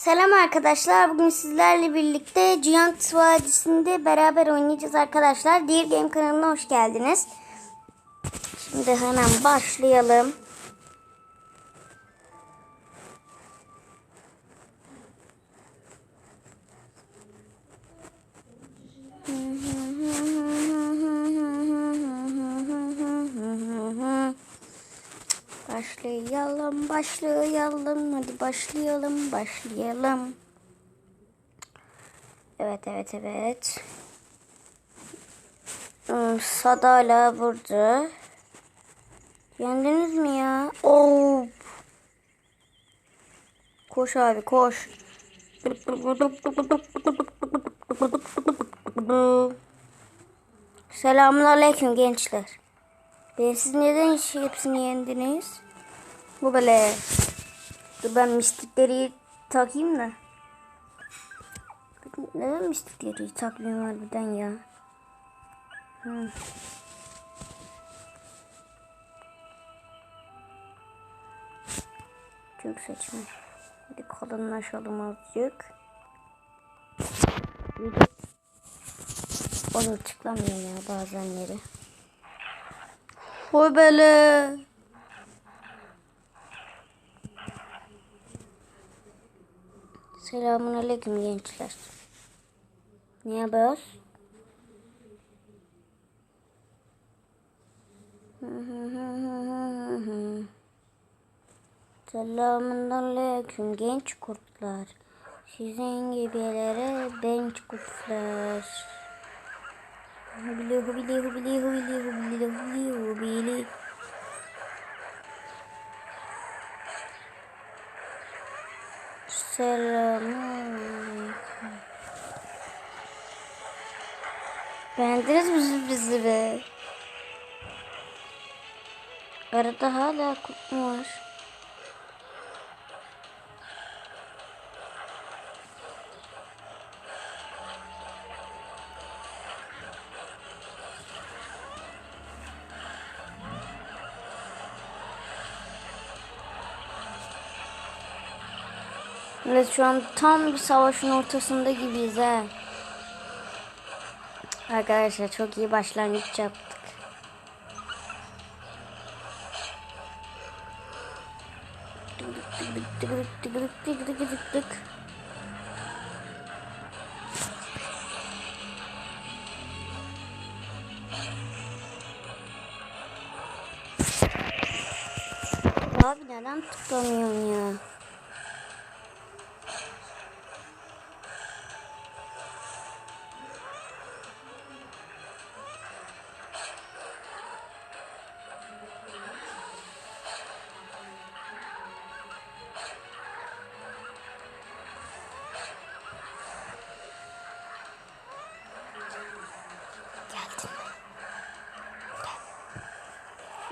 Selam arkadaşlar. Bugün sizlerle birlikte Giant Vadisi'nde beraber oynayacağız arkadaşlar. Dear Game kanalına hoş geldiniz. Şimdi hemen başlayalım. Başlayalım, başlayalım. Hadi başlayalım, başlayalım. Evet, evet, evet. Hmm, Sadala burada. Yendiniz mi ya? Oo. Koş abi, koş. Selamun aleyküm gençler. Ben siz neden hiç hepsini yendiniz? Bu böyle. Dur ben mistikleri takayım da. Neden mistikleri takmıyorum harbiden ya? Hı. Çok saçma. Hadi kalınlaşalım azıcık. Olur tıklamıyor ya bazenleri. Hoy böyle. Selamun aleyküm gençler. Ne yapıyoruz? Selamun aleyküm genç kurtlar. Sizin gibilere benç kurtlar. Hubili hubili hubili hubili hubili hubili hubili. Selamünaleyküm. Beğendiniz mi bizi be? Arada hala kurt mu var? Evet şu an tam bir savaşın ortasında gibiyiz ha. Arkadaşlar çok iyi başlangıç yaptık. Abi neden tıklamıyorum ya?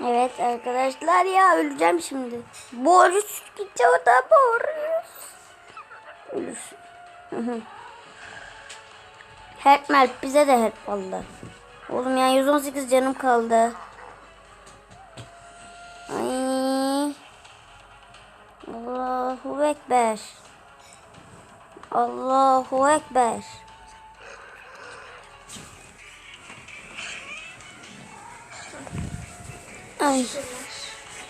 Evet arkadaşlar ya öleceğim şimdi. Boris gideceğim da Boris. Ölürsün. Help melp bize de help valla. Oğlum ya 118 canım kaldı. Ay. Allahu Ekber. Allahu Ekber. Ay.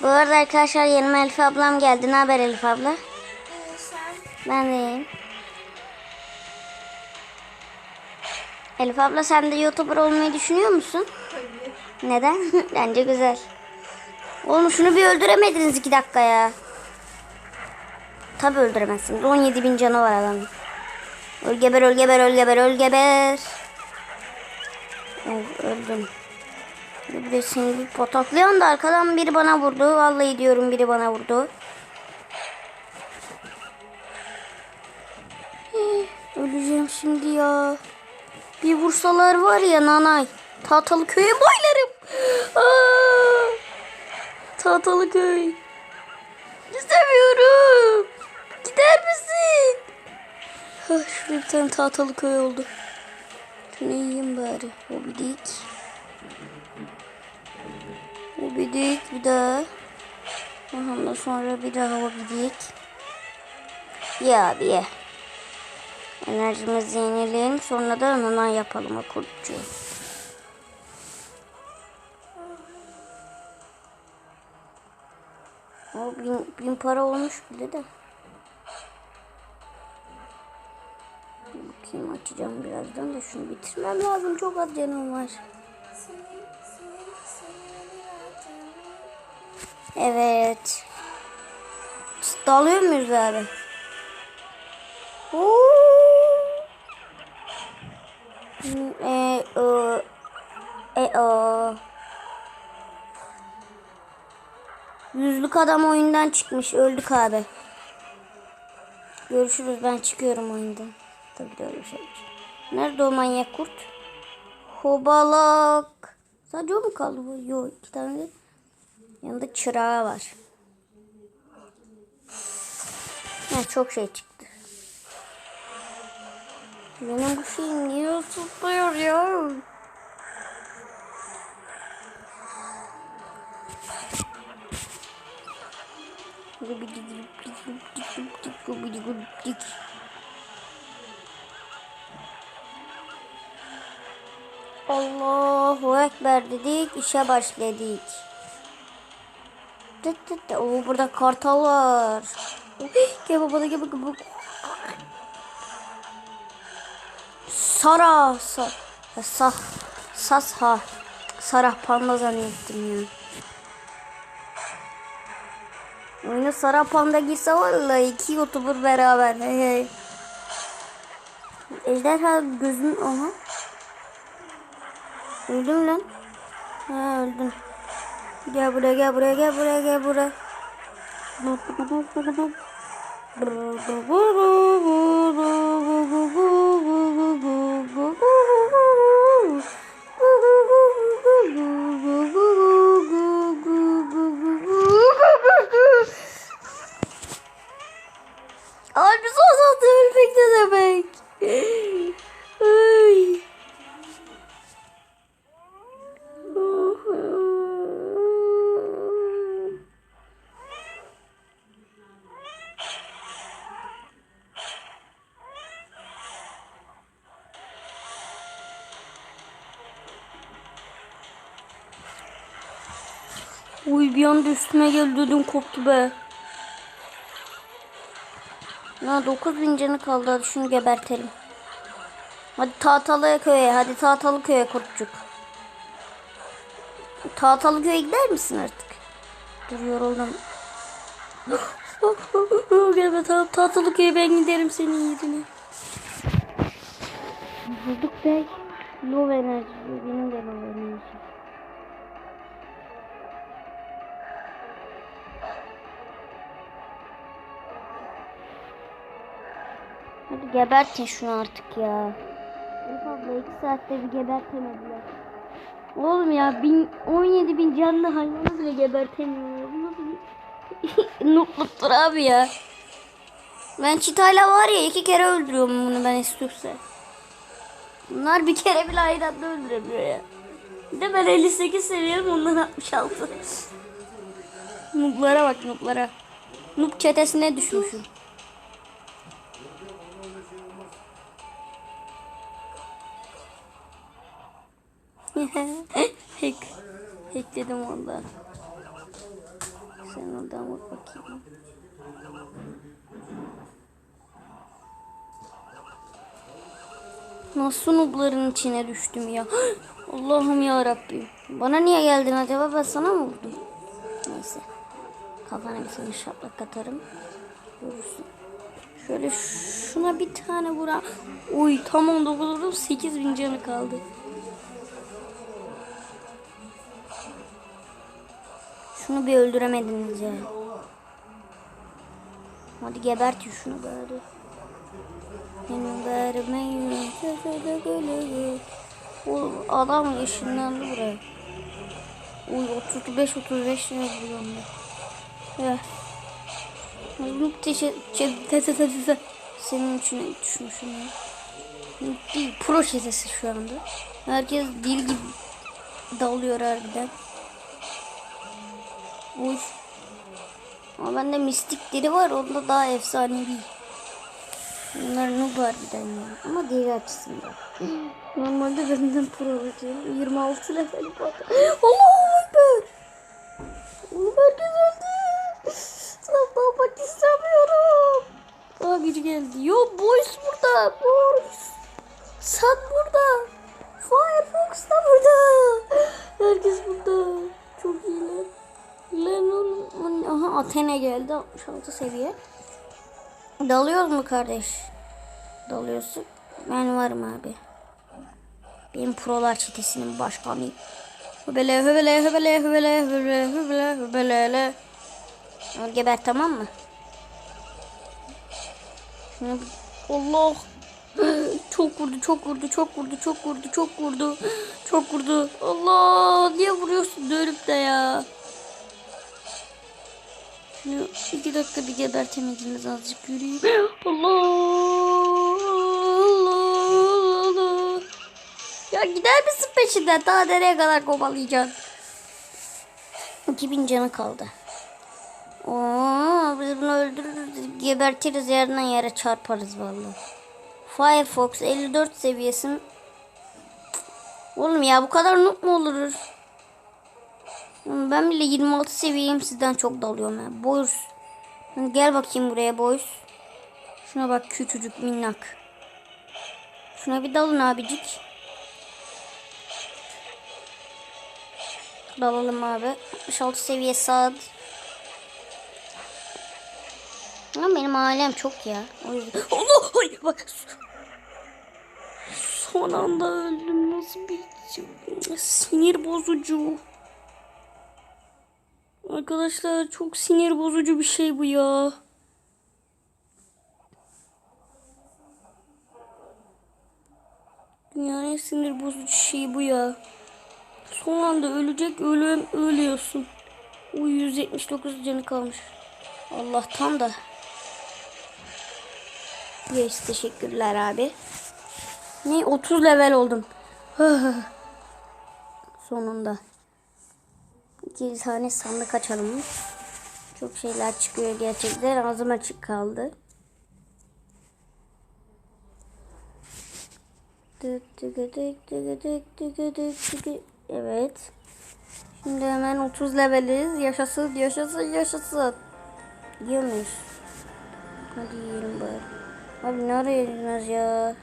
Bu arada arkadaşlar yanıma Elif ablam geldi. Ne haber Elif abla? Ben de iyiyim. Elif abla sen de YouTuber olmayı düşünüyor musun? Neden? Bence güzel. Oğlum şunu bir öldüremediniz iki dakika ya. Tabi öldüremezsiniz. 17 bin canı var adamın. Öl geber öl geber öl geber öl geber. Oh, öldüm. Bir seni bir pataklayan da arkadan biri bana vurdu. Vallahi diyorum biri bana vurdu. Öleceğim şimdi ya. Bir vursalar var ya nanay. Tahtalı köye boylarım. Aa, köy. İstemiyorum. Gider misin? Hah, şurada bir tane tahtalı köy oldu. Şunu yiyeyim bari. O bir dik. Bir daha. Ondan sonra bir daha obidik. Ye abi ye. Enerjimizi yenileyelim sonra da hemen yapalım o kurtçuğu. O bin, bin para olmuş bile de. Bakayım açacağım birazdan da şunu bitirmem lazım. Çok az canım var. Evet. Dalıyor muyuz abi? Oo. E, o. E, o. Yüzlük adam oyundan çıkmış. Öldük abi. Görüşürüz. Ben çıkıyorum oyundan. Tabii de öyle şey. Nerede o manyak kurt? Hobalak. Sadece o mu kaldı bu? Yok iki tane de. Yanında çırağı var. Ha, çok şey çıktı. Benim bu şeyim niye tutmuyor ya? Allahu Ekber dedik, işe başladık. Tıt tıt. Oo, burada kartal var. Gel baba gel baba. Sara. Sa, sa, sas ha. Sarah panda zannettim ya. Oyuna Sarah panda girse vallahi iki youtuber beraber. Hey hey. Ejderha gözün aha. Öldüm lan. Ha öldüm. Gel buraya gel buraya gel buraya gel buraya. Uy bir anda üstüme geldi ödüm koptu be. Ya 9000 canı kaldı hadi şunu gebertelim. Hadi Tahtalı köye hadi Tahtalı köye kurtçuk. Tahtalı köye gider misin artık? Dur yoruldum. Gelme tamam Tahtalı köye ben giderim senin yerine. Bulduk bey. Love enerji. Benim de love enerji. Hadi gebertin şunu artık ya. Elif abla iki saatte bir gebertemediler. Oğlum ya bin, 17 bin canlı hayvanı bile gebertemiyor. Bu abi ya. Ben çitayla var ya iki kere öldürüyorum bunu ben istiyorsa. Bunlar bir kere bile aynı anda öldüremiyor ya. Bir de ben 58 seviyem ondan 66. Nublara bak nublara. Nub çetesine düşmüşüm. Hack. Hackledim valla. Sen oradan vur bakayım. Nasıl nubların içine düştüm ya. Allah'ım ya Rabbim. Bana niye geldin acaba? Ben sana mı vurdum? Neyse. Kafana bir tane şaplak atarım. Görürsün. Şöyle şuna bir tane vura. Uy tamam 9 vurdum 8 bin canı kaldı. Şunu bir öldüremediniz ya. Hadi gebertin şunu bari. Benim vermeyin sesede gölgeyi. Oğlum adam ışınlandı buraya. Uy 35 35 lira buluyorum ben. Ya. Noob teşe senin içine düşmüşüm ya. Değil pro şu anda. Herkes dil gibi dalıyor harbiden. Uy. Ama bende mistik diri var. Onda daha efsanevi. Bunlar noob harbiden ya. Ama diğeri açısından. Normalde benden pro alacağım. 26 level var. Allahu Ekber. Oğlum herkes öldü. Saklanmak istemiyorum. Aa biri geldi. Yo boys burada. Boys. Sen burada. Firefox da burada. Herkes burada. Çok iyiler. Lan oğlum. Aha Athena geldi. 66 seviye. Dalıyor mu kardeş? Dalıyorsun. Ben varım abi. Benim prolar çetesinin başkanıyım. Hübele hübele hübele hübele hübele hübele hübele Al geber tamam mı? Allah. Çok vurdu, çok vurdu, çok vurdu, çok vurdu, çok vurdu. Çok vurdu. Allah! Niye vuruyorsun dönüp de ya? Şunu iki dakika bir gebertemediniz azıcık yürüyeyim. Allah! Allah! Allah! Ya gider misin peşinden? Daha nereye kadar kovalayacaksın? 2000 canı kaldı. Oo, biz bunu öldürürüz, gebertiriz yerden yere çarparız vallahi. Firefox 54 seviyesi. Oğlum ya bu kadar noob mu olur? Ben bile 26 seviyeyim sizden çok dalıyorum ya. Boys. Gel bakayım buraya boys. Şuna bak küçücük minnak. Şuna bir dalın abicik. Dalalım abi. 66 seviye saat. Ama benim ailem çok ya. O yüzden. Allah! Ay, bak. Son anda öldüm. Nasıl bir sinir bozucu. Arkadaşlar çok sinir bozucu bir şey bu ya. Dünyanın sinir bozucu şeyi bu ya. Son anda ölecek ölüm ölüyorsun. O 179 canı kalmış. Allah'tan da. Yes teşekkürler abi. Ne 30 level oldum. Sonunda. İki tane sandık açalım. Çok şeyler çıkıyor gerçekten. Ağzım açık kaldı. Evet. Şimdi hemen 30 leveliz. Yaşasın, yaşasın, yaşasın. Yiyor muyuz? Hadi yiyelim bari. Abi ne arıyorsunuz ya?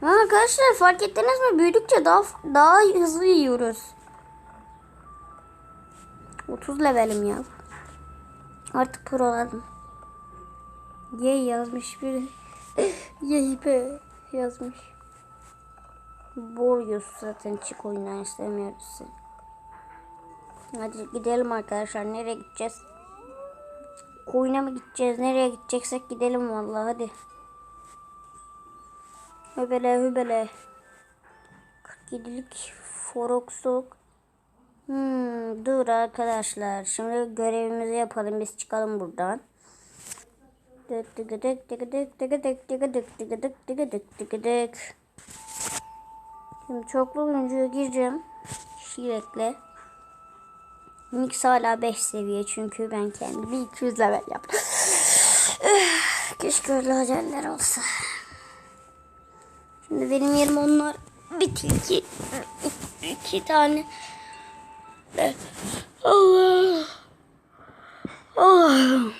Ha, arkadaşlar fark ettiniz mi? Büyüdükçe daha daha hızlı yiyoruz. 30 levelim ya. Artık proladım. Ye yazmış biri. Ye be yazmış. Boruyoruz zaten çık oyundan istemiyoruz seni. Hadi gidelim arkadaşlar. Nereye gideceğiz? Koyuna mı gideceğiz? Nereye gideceksek gidelim vallahi hadi. Hübele hübele. 47'lik Foroxok. Hmm, dur arkadaşlar. Şimdi görevimizi yapalım. Biz çıkalım buradan. Dık dık dık dık dık dık dık dık dık dık dık dık. Şimdi çoklu oyuncuya gireceğim. Şirekle. Nix hala 5 seviye çünkü ben kendimi 200 level yaptım. Keşke öyle hayaller olsa. Şimdi benim yerim onlar bir tilki. iki tane. Allah. Allah.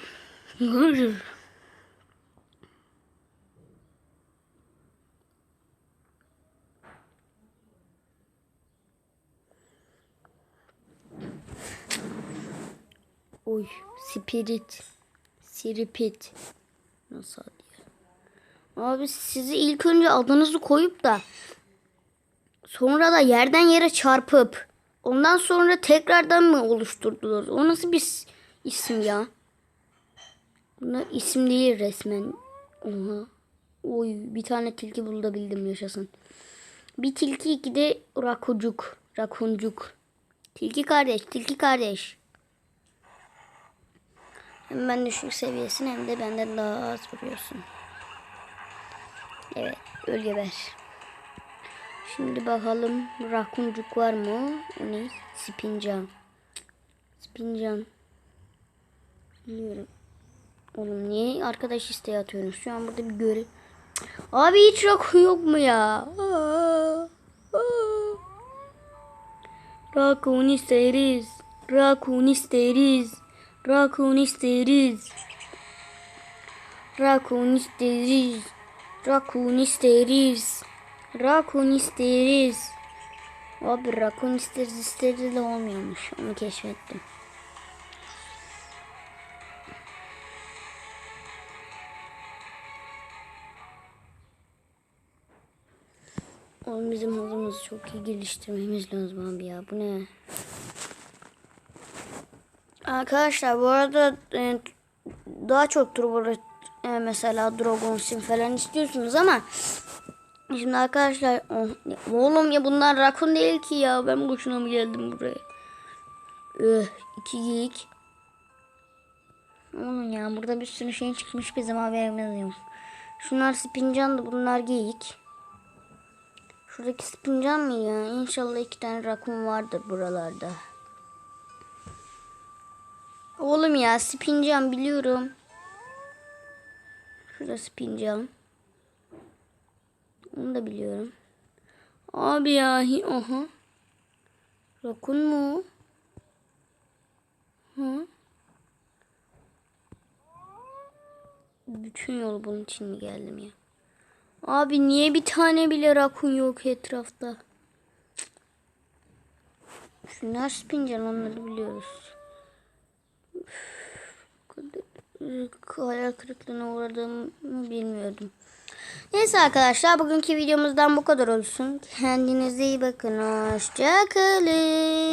Oy, spirit. Siripit. Nasıl adı? Abi sizi ilk önce adınızı koyup da sonra da yerden yere çarpıp ondan sonra tekrardan mı oluşturdunuz? O nasıl bir isim ya? Bunlar isim değil resmen. Oha. Oy bir tane tilki bulabildim yaşasın. Bir tilki iki de rakucuk. Rakuncuk. Tilki kardeş, tilki kardeş. Hem ben düşük seviyesin hem de benden daha az vuruyorsun. Evet, öl geber. Şimdi bakalım rakuncuk var mı? O ne? Spincan. Spincan. Biliyorum. Oğlum niye arkadaş isteği atıyorsunuz? Şu an burada bir görev. Abi hiç rakun yok mu ya? Aa, aa. Rakun isteriz. Rakun isteriz. Rakun isteriz. Rakun isteriz. Rakun isteriz. Rakun isteriz. Abi rakun isteriz isteriz de olmuyormuş. Onu keşfettim. Oğlum bizim hızımızı çok iyi geliştirmemiz lazım abi ya. Bu ne? Arkadaşlar bu arada e, daha çok turbo e, mesela Dragon Sim falan istiyorsunuz ama şimdi arkadaşlar oh, oğlum ya bunlar rakun değil ki ya. Ben boşuna mı geldim buraya? Öh, iki geyik. Oğlum ya burada bir sürü şey çıkmış bizim haberimiz yok. Şunlar spincandı bunlar geyik. Şuradaki spincan mı ya? İnşallah iki tane rakun vardır buralarda. Oğlum ya spincan biliyorum. Şurada spincan. Onu da biliyorum. Abi ya oha. Rakun mu? Hı? Bütün yol bunun için mi geldim ya? Abi niye bir tane bile rakun yok etrafta? Şunlar spincan onları biliyoruz. Üf, kadar Hayal kırıklığına uğradığımı bilmiyordum. Neyse arkadaşlar bugünkü videomuzdan bu kadar olsun. Kendinize iyi bakın. Hoşçakalın.